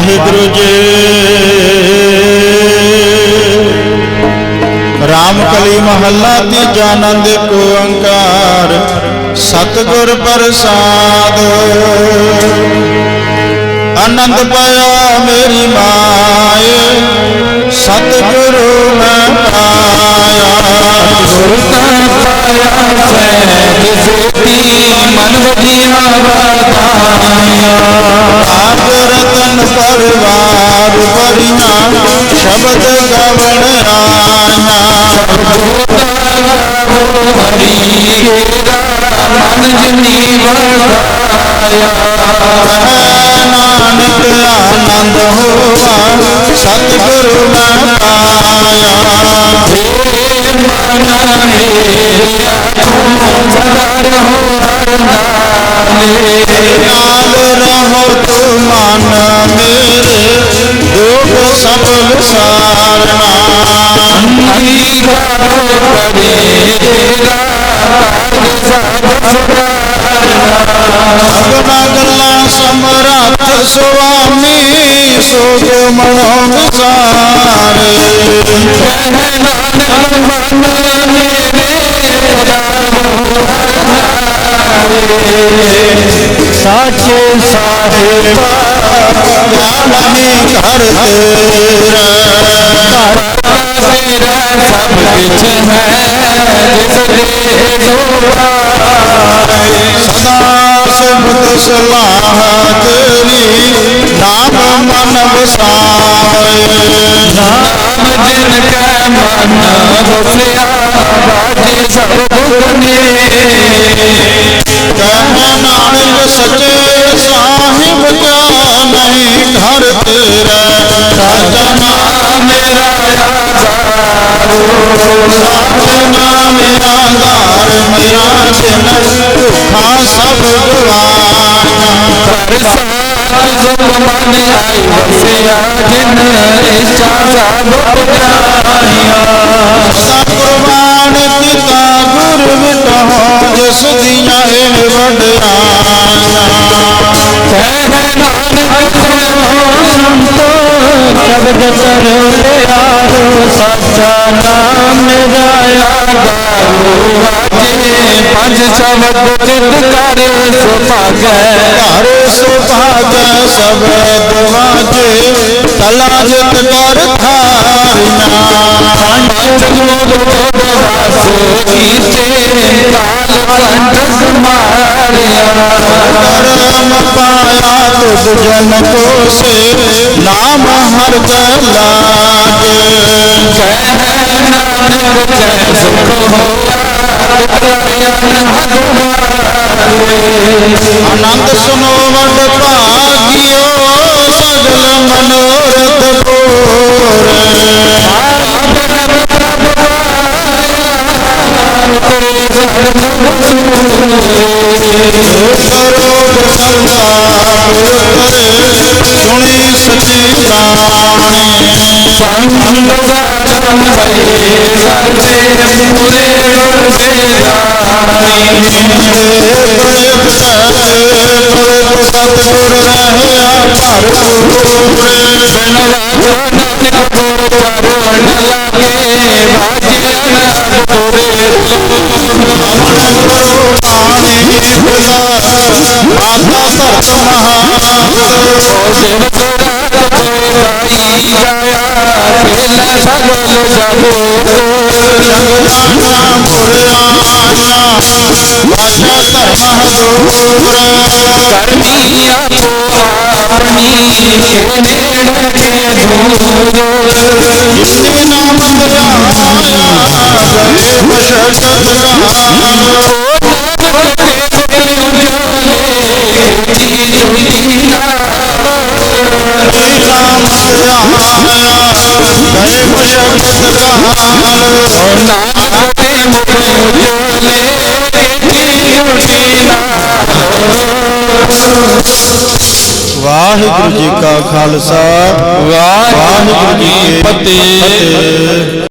ਵਾਹਿਗੁਰੂ ਜੀ। ਰਾਮ ਕਲੀ ਮਹੱਲਾ ਤੀਜਾ ਆਨੰਦ ਏਕ ਓੰਕਾਰ, ਸਤਿਗੁਰ ਪ੍ਰਸਾਦ। ਆਨੰਦ ਪਾਇਆ ਮੇਰੀ ਮਾਏ, ਸਤਿਗੁਰੂ ਮੈਂ ਪਾਇਆ। ਗੁਰ ਕਾ ਪਾਇਆ ਸਹਿਜ ਸੋਤੀ ਮਨ ਵਜੀਆ ਵਰਤਾਇਆ ਰਤਨ ਪਰਵਾਰ ਸ਼ਬਦ ਗਵਣ ਆਇਆ। ਹਰੀ ਕੇਰਾ ਮਨ ਜਨੀ ਵਰਤਾਇਆ ਨਾਨਕ ਆਨੰਦ ਹੋਵਾ ਸਤਿਗੁਰੂ ਮੈਂ ਪਾਇਆ ਏ ਮਨ ਮੇਰਿਆ ਤੂੰ ਸਦਾ ਰਹੋ ਹਰ ਨਾਲੇ ਨਾਲ ਰਹੋ ਤੂੰ ਮਨ ਮੇਰੇ ਦੁਖ ਸਭ ਵਿਸਾਰਨਾ ਅੰਗੀਕਾਰੋ ਕਰੇਗਾ ਸਭਨਾ ਗੱਲਾਂ ਸਮਰੱਥ ਸੁਆਮੀ ਸੋਗ ਮਨੋ ਵਿਸਾਰੇ ਕਹਿ ਮਨ ਮੇਰੇ ਸਾਚੇ ਸਾਹਿਬ ਨਹੀਂ ਘਰ ਤੇਰਾ। ਤੇਰਾ ਸਭ ਕੁਛ ਹੈ ਜਿਸ ਦੇ ਦੁਆਰੇ ਸਦਾ ਸਿਮਤ ਸਲਾਹ ਤੇਰੀ, ਨਾਮ ਮਨ ਵਸਾਏ। ਨਾਮ ਜਿਨ ਕੈ ਮਨ ਵਸਿਆ ਬਾਜੇ ਸਭ ਗੁਰਨੇ ਕਹਿ ਨਾਨਕ ਸੱਚੇ ਸਾਹਿਬ ਕਿਆ ਨਹੀਂ ਘਰ ਤੇਰਾ ਸਾਚਾ ਮੇਰਾ ਆਜ਼ਾਦੋ ਸਾਚਾ ਮੇਰਾ ਧਾਰ ਮੇਰਾ ਜਿਨ ਭੁੱਖਾ ਸਭ ਗਵਾਇਆ ਸਾਰ ਸੁਖ ਮਨ ਆਈ ਵਸਿਆ ਜਿਨ ਇੱਛਾ ਸਭ ਪੁਜਾਈਆਂ ਗੁਰ ਵਿਟਹੁ ਜਿਸ ਦੀਆਂ ਇਹ ਵਡਿਆਈਆਂ ਕਹਿ ਨਾਨਕ ਸੁਣੋ ਸੰਤੋ ਸ਼ਬਦ ਕਰੋ ਪਿਆਰੋ ਸੱਚਾ ਨਾਮ ਮੇਰਾ ਆਗਾਰੋ ਵਾਜੇ। ਪੰਜ ਸ਼ਬਦ ਚਿਤ ਕਰੇ ਸੁਭਾਗੈ ਘਰ ਸੁਭਾਗੈ ਸਭ ਦਵਾਜੇ ਤਲਾ ਜਿਤ ਕਰ ਥਾਰੀਆਂ ਪੰਜ ਗੁਰੂ ਵਾਸ ਕੀਤੇ ਕਾਲ ਕੰਠ ਮਾਰਿਆ ਕਰਮ ਪਾਇਆ ਤੁਧ ਜਨ ਕੋ ਸੇ ਨਾਮ ਹਰ ਜਨ ਲਾਗੇ ਕਹਿ ਨਾਨਕ ਜੈ ਸੁਖ ਹੋਇਆ ਆਨੰਦ करो प्रसन्ना सुनी सची प्राणी संग सजन भये सचे पूरे से सतगुर रहे पर बिन लगन को करुण लगे भजन पूरे ਵਾਜਾ ਧਰਮ ਹਜ਼ੂਰ ਕਰਨੀ ਆਪੋ ਆਪਣੀ ਨੇੜੇ ਕੇ ਦੂਰ ਜਿਨੇ ਨਾਮ ਧਿਆਇਆ ਗਏ ਮਸ਼ਕਤ ਗਾਨ ਵਾਹਿਗੁਰੂ ਜੀ ਕਾ ਖਾਲਸਾ ਵਾਹਿਗੁਰੂ ਜੀ ਕੀ ਫਤਿਹ।